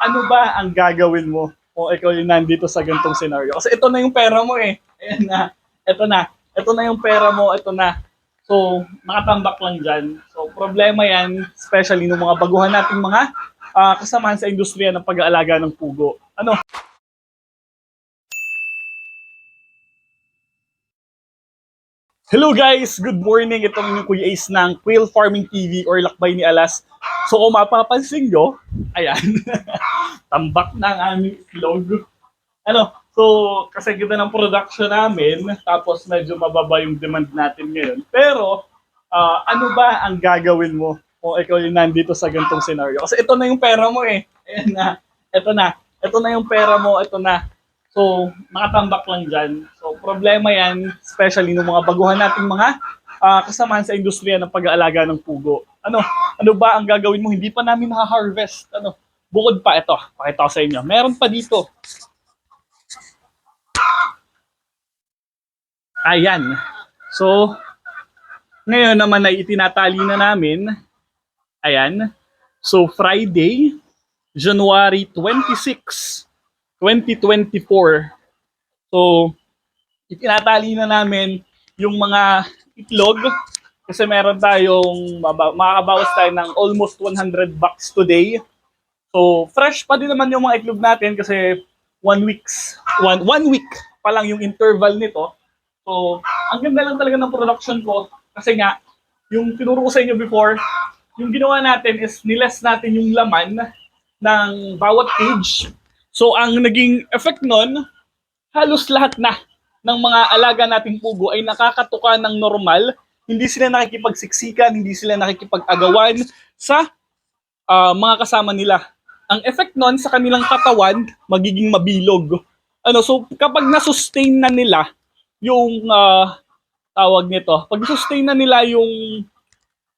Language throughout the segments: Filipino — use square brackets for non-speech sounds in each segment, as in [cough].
ano ba ang gagawin mo kung ikaw yung nandito sa ganitong scenario? Kasi ito na yung pera mo eh. Ayan na. Ito na. Ito na yung pera mo. Ito na. So, nakatambak lang dyan. So, problema yan, especially ng mga baguhan nating mga ah, kasamahan sa industriya ng pag-aalaga ng pugo. Ano? Hello guys! Good morning! Itong inyong Kuya Ace ng Quail Farming TV or Lakbay ni Alas. So kung mapapansin nyo, ayan, [laughs] tambak na ang aming itlog. Ano, so kasi ganda ng production namin, tapos medyo mababa yung demand natin ngayon. Pero, ah, ano ba ang gagawin mo kung ikaw yung nandito sa ganitong scenario? Kasi ito na yung pera mo eh. Ayan na, ito na. Ito na yung pera mo, ito na. So, nakatambak lang dyan. So, problema yan, especially ng mga baguhan nating mga ah, kasamahan sa industriya ng pag-aalaga ng pugo. Ano, ano ba ang gagawin mo? Hindi pa namin na-harvest. Ano, bukod pa ito, pakita ko sa inyo. Meron pa dito. Ayan. So, ngayon naman ay itinatali na namin. Ayan. So, Friday, January 26, 2024. So, itinatali na namin yung mga itlog kasi meron tayong makakabawas tayo ng almost 100 bucks today. So, fresh pa din naman yung mga itlog natin kasi one weeks, one, one week pa lang yung interval nito. So, ang ganda lang talaga ng production ko kasi nga, yung tinuro ko sa inyo before, yung ginawa natin is niles natin yung laman ng bawat cage. So, ang naging effect nun, halos lahat na ng mga alaga nating pugo ay nakakatuka ng normal. Hindi sila nakikipagsiksikan, hindi sila nakikipag-agawan sa ah, mga kasama nila. Ang effect nun sa kanilang katawan, magiging mabilog. Ano, so kapag na-sustain na nila yung ah, tawag nito, pag sustain na nila yung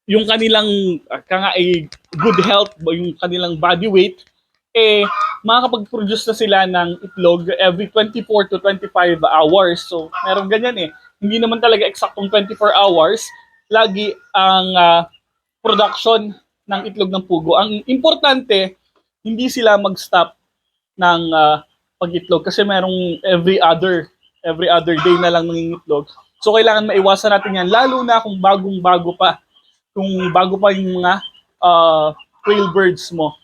yung kanilang uh, kanga ay good health, yung kanilang body weight, eh makakapag-produce na sila ng itlog every 24 to 25 hours. So, meron ganyan eh. Hindi naman talaga eksaktong 24 hours. Lagi ang ah, production ng itlog ng pugo. Ang importante, hindi sila mag-stop ng ah, pag-itlog kasi merong every other every other day na lang nangingitlog. So, kailangan maiwasan natin yan, lalo na kung bagong-bago pa. Kung bago pa yung mga ah, quail birds mo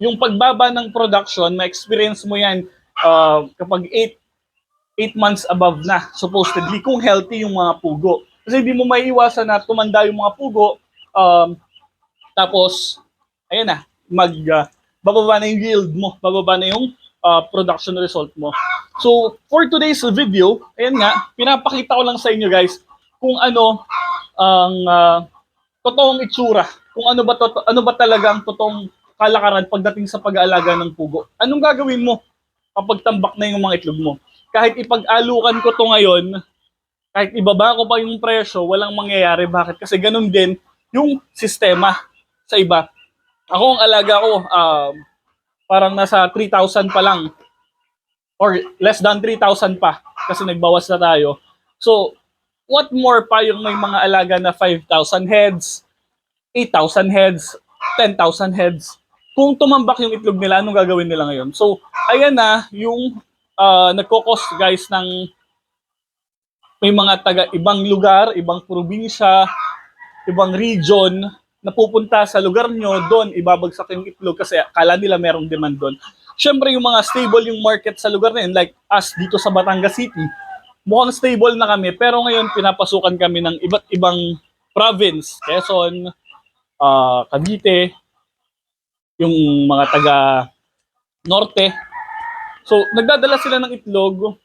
yung pagbaba ng production, ma-experience mo yan uh, kapag 8 8 months above na, supposedly, kung healthy yung mga pugo. Kasi hindi mo maiiwasan na tumanda yung mga pugo, um, tapos, ayan na, mag, uh, bababa na yung yield mo, bababa na yung uh, production result mo. So, for today's video, ayan nga, pinapakita ko lang sa inyo guys, kung ano ang uh, totoong itsura, kung ano ba, to, ano ba talaga ang totoong kalakaran pagdating sa pag-aalaga ng pugo. Anong gagawin mo kapag tambak na yung mga itlog mo? Kahit ipag-alukan ko to ngayon, kahit ibaba ko pa yung presyo, walang mangyayari. Bakit? Kasi ganun din yung sistema sa iba. Ako ang alaga ko, um, parang nasa 3,000 pa lang. Or less than 3,000 pa. Kasi nagbawas na tayo. So, what more pa yung may mga alaga na 5,000 heads, 8,000 heads, 10,000 heads kung tumambak yung itlog nila, anong gagawin nila ngayon? So, ayan na, yung uh, nagkokos guys ng may mga taga ibang lugar, ibang probinsya, ibang region na pupunta sa lugar nyo, doon ibabagsak yung itlog kasi akala nila merong demand doon. Siyempre yung mga stable yung market sa lugar na yun, like us dito sa Batangas City, mukhang stable na kami, pero ngayon pinapasukan kami ng iba't ibang province, Quezon, uh, Cavite, yung mga taga norte. So, nagdadala sila ng itlog.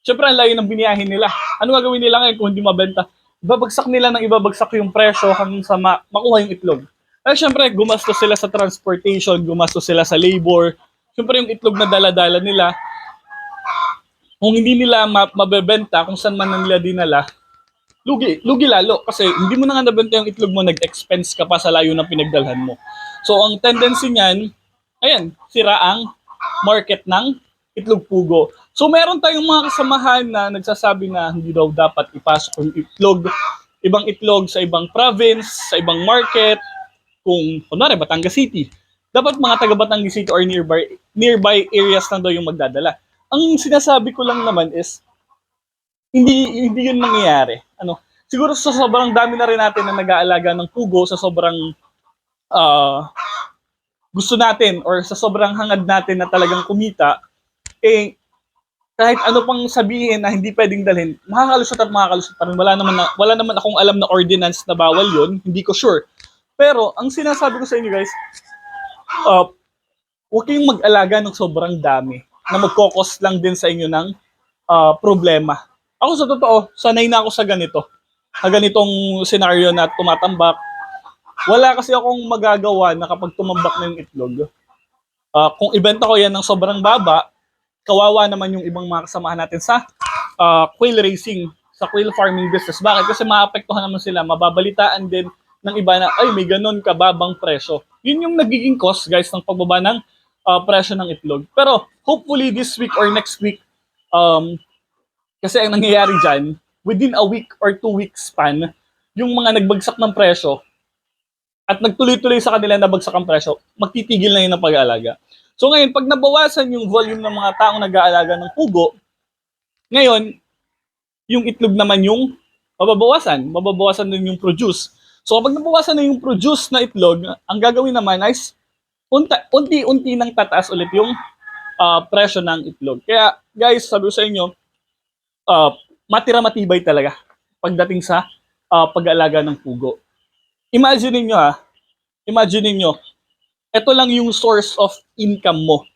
Siyempre, ang layo ng biniyahin nila. Ano gagawin nila ngayon kung hindi mabenta? Ibabagsak nila ng ibabagsak yung presyo hanggang sa ma- makuha yung itlog. Eh, siyempre, gumastos sila sa transportation, gumastos sila sa labor. Siyempre, yung itlog na dala-dala nila, kung hindi nila ma- mabebenta, kung saan man nila dinala, lugi, lugi lalo. Kasi hindi mo na nga nabenta yung itlog mo, nag-expense ka pa sa layo na pinagdalhan mo. So, ang tendency niyan, ayan, sira ang market ng itlog pugo. So, meron tayong mga kasamahan na nagsasabi na hindi daw dapat ipasok yung itlog, ibang itlog sa ibang province, sa ibang market, kung, kunwari, Batangas City. dapat mga taga Batangas City or nearby nearby areas lang daw yung magdadala. Ang sinasabi ko lang naman is hindi hindi yun nangyayari. Ano? Siguro sa sobrang dami na rin natin na nag-aalaga ng pugo sa sobrang ah, gusto natin or sa sobrang hangad natin na talagang kumita, eh, kahit ano pang sabihin na hindi pwedeng dalhin, makakalusot at makakalusot pa rin. Wala naman, na, wala naman akong alam na ordinance na bawal yun. Hindi ko sure. Pero, ang sinasabi ko sa inyo guys, uh, huwag kayong mag-alaga ng sobrang dami na magkokos lang din sa inyo ng ah, problema. Ako sa totoo, sanay na ako sa ganito. Sa ganitong scenario na tumatambak, wala kasi akong magagawa na kapag tumambak na yung itlog. Ah, kung ibenta ko yan ng sobrang baba, kawawa naman yung ibang mga kasamahan natin sa ah, quail racing, sa quail farming business. Bakit? Kasi maapektuhan naman sila, mababalitaan din ng iba na, ay, may ganun kababang presyo. Yun yung nagiging cost, guys, ng pagbaba ng ah, presyo ng itlog. Pero, hopefully this week or next week, um, kasi ang nangyayari dyan, within a week or two week span, yung mga nagbagsak ng presyo, at nagtuloy-tuloy sa kanila na bagsak ang presyo, magtitigil na yun ang pag-aalaga. So ngayon, pag nabawasan yung volume ng mga taong nag-aalaga ng pugo, ngayon, yung itlog naman yung mababawasan. Mababawasan din yung produce. So kapag nabawasan na yung produce na itlog, ang gagawin naman unta, unti-unti nang tataas ulit yung ah, presyo ng itlog. Kaya guys, sabi sa inyo, ah, matira matibay talaga pagdating sa ah, pag-aalaga ng pugo. Imagine niyo ha, imagine niyo, ito lang yung source of income mo.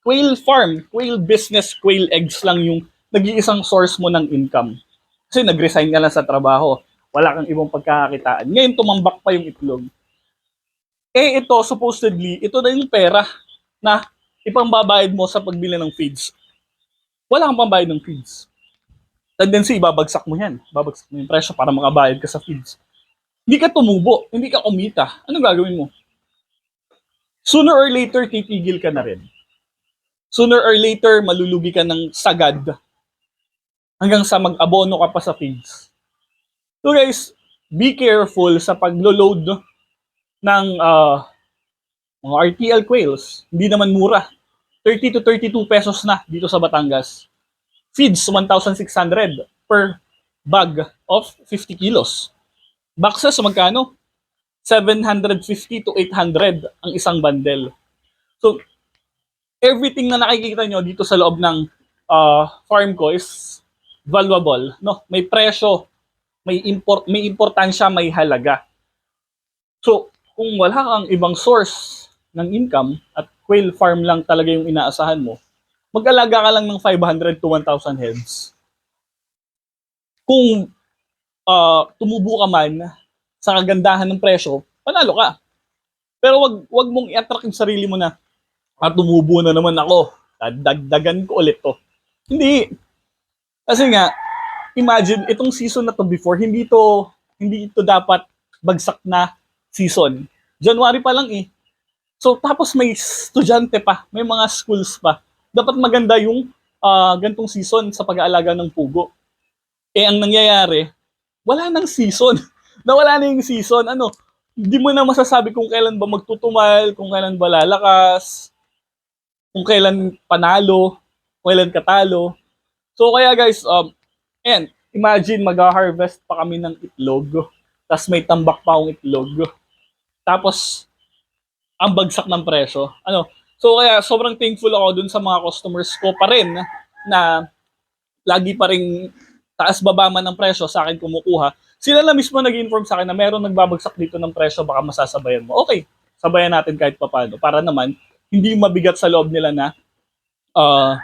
Quail farm, quail business, quail eggs lang yung nag-iisang source mo ng income. Kasi nag-resign ka lang sa trabaho, wala kang ibang pagkakakitaan. Ngayon tumambak pa yung itlog. Eh ito, supposedly, ito na yung pera na ipangbabayad mo sa pagbili ng feeds. Wala kang pambayad ng feeds. Tendency, ibabagsak mo yan. Babagsak mo yung presyo para makabayad ka sa feeds. Hindi ka tumubo, hindi ka kumita. Ano gagawin mo? Sooner or later, titigil ka na rin. Sooner or later, malulugi ka ng sagad hanggang sa mag-abono ka pa sa feeds. So guys, be careful sa paglo-load ng ah, mga RTL quails. Hindi naman mura. 30 to 32 pesos na dito sa Batangas. Feeds, 1,600 per bag of 50 kilos. Boxes, magkano? 750 to 800 ang isang bundle. So, everything na nakikita nyo dito sa loob ng ah, farm ko is valuable. No? May presyo, may, import, may importansya, may halaga. So, kung wala kang ibang source ng income at quail farm lang talaga yung inaasahan mo, mag-alaga ka lang ng 500 to 1,000 heads. Kung ah, tumubo ka man sa kagandahan ng presyo, panalo ka. Pero wag wag mong i-attract yung sarili mo na at tumubo na naman ako. Dagdagan ko ulit to. Hindi. Kasi nga, imagine itong season na to before, hindi to hindi ito dapat bagsak na season. January pa lang eh. So tapos may estudyante pa, may mga schools pa. Dapat maganda yung ah, gantong season sa pag-aalaga ng pugo. Eh ang nangyayari, wala nang season. [laughs] Nawala na yung season. Ano, hindi mo na masasabi kung kailan ba magtutumal, kung kailan ba lalakas, kung kailan panalo, kung kailan katalo. So kaya guys, um, ayan, imagine mag-harvest pa kami ng itlog, tapos may tambak pa akong itlog. Tapos, ang bagsak ng presyo. Ano, so kaya sobrang thankful ako dun sa mga customers ko pa rin na lagi pa rin taas baba man ng presyo sa akin kumukuha. Sila na mismo nag-inform sa akin na meron nagbabagsak dito ng presyo, baka masasabayan mo. Okay, sabayan natin kahit papano. Para naman, hindi mabigat sa loob nila na ah,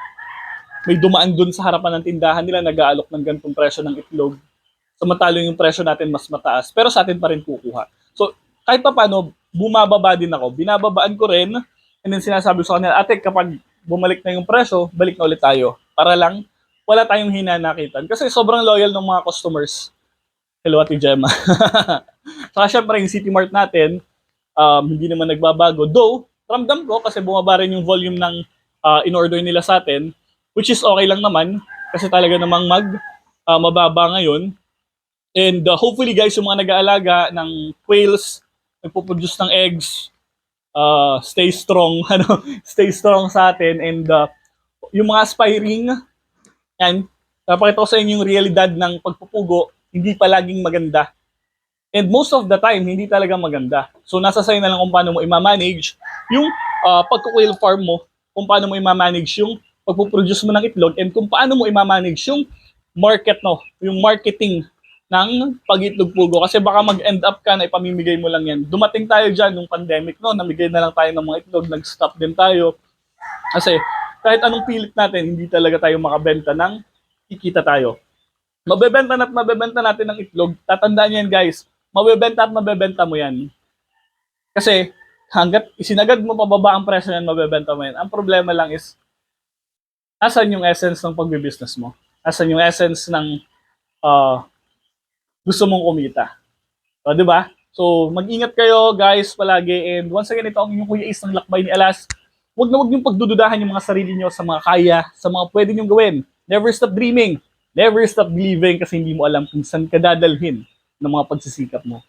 may dumaan dun sa harapan ng tindahan nila, nag-aalok ng ganitong presyo ng itlog. Samantalo yung presyo natin mas mataas, pero sa atin pa rin kukuha. So, kahit pa paano, bumababa din ako. Binababaan ko rin, and then sinasabi ko sa kanila, ate, kapag bumalik na yung presyo, balik na ulit tayo. Para lang, wala tayong hinanakitan. Kasi sobrang loyal ng mga customers. Hello, Ate Gemma. [laughs] Saka syempre, yung City Mart natin, um, hindi naman nagbabago. Though, ramdam ko kasi bumaba rin yung volume ng uh, in-order nila sa atin, which is okay lang naman kasi talaga namang mag ah, mababa ngayon. And uh, hopefully guys, yung mga nag-aalaga ng quails, nagpo-produce ng eggs, uh, stay strong, [laughs] ano, stay strong sa atin and uh, yung mga aspiring yan, napakita ko sa inyo yung realidad ng pagpupugo, hindi palaging maganda. And most of the time, hindi talaga maganda. So, nasa sa'yo na lang kung paano mo i-manage yung uh, pagkukwil farm mo, kung paano mo i-manage yung pagpuproduce mo ng itlog, and kung paano mo i-manage yung market, no? Yung marketing ng pag-itlog pugo. Kasi baka mag-end up ka na ipamimigay mo lang yan. Dumating tayo dyan nung pandemic, no? Namigay na lang tayo ng mga itlog, nag-stop din tayo. Kasi kahit anong pilit natin, hindi talaga tayo makabenta ng kikita tayo. Mabebenta na at mabebenta natin ng itlog. Tatandaan yan guys, mabebenta at mabebenta mo yan. Kasi hanggat isinagad mo pababa ang presyo yan, mabebenta mo yan. Ang problema lang is, asan yung essence ng pagbibusiness mo? Asan yung essence ng uh, gusto mong kumita? O, di ba? So, mag-ingat kayo guys palagi. And once again, ito ang inyong Kuya Ace ng Lakbay ni Alas. Huwag na huwag niyong pagdududahan yung mga sarili niyo sa mga kaya, sa mga pwede niyong gawin. Never stop dreaming. Never stop believing kasi hindi mo alam kung saan ka dadalhin ng mga pagsisikap mo.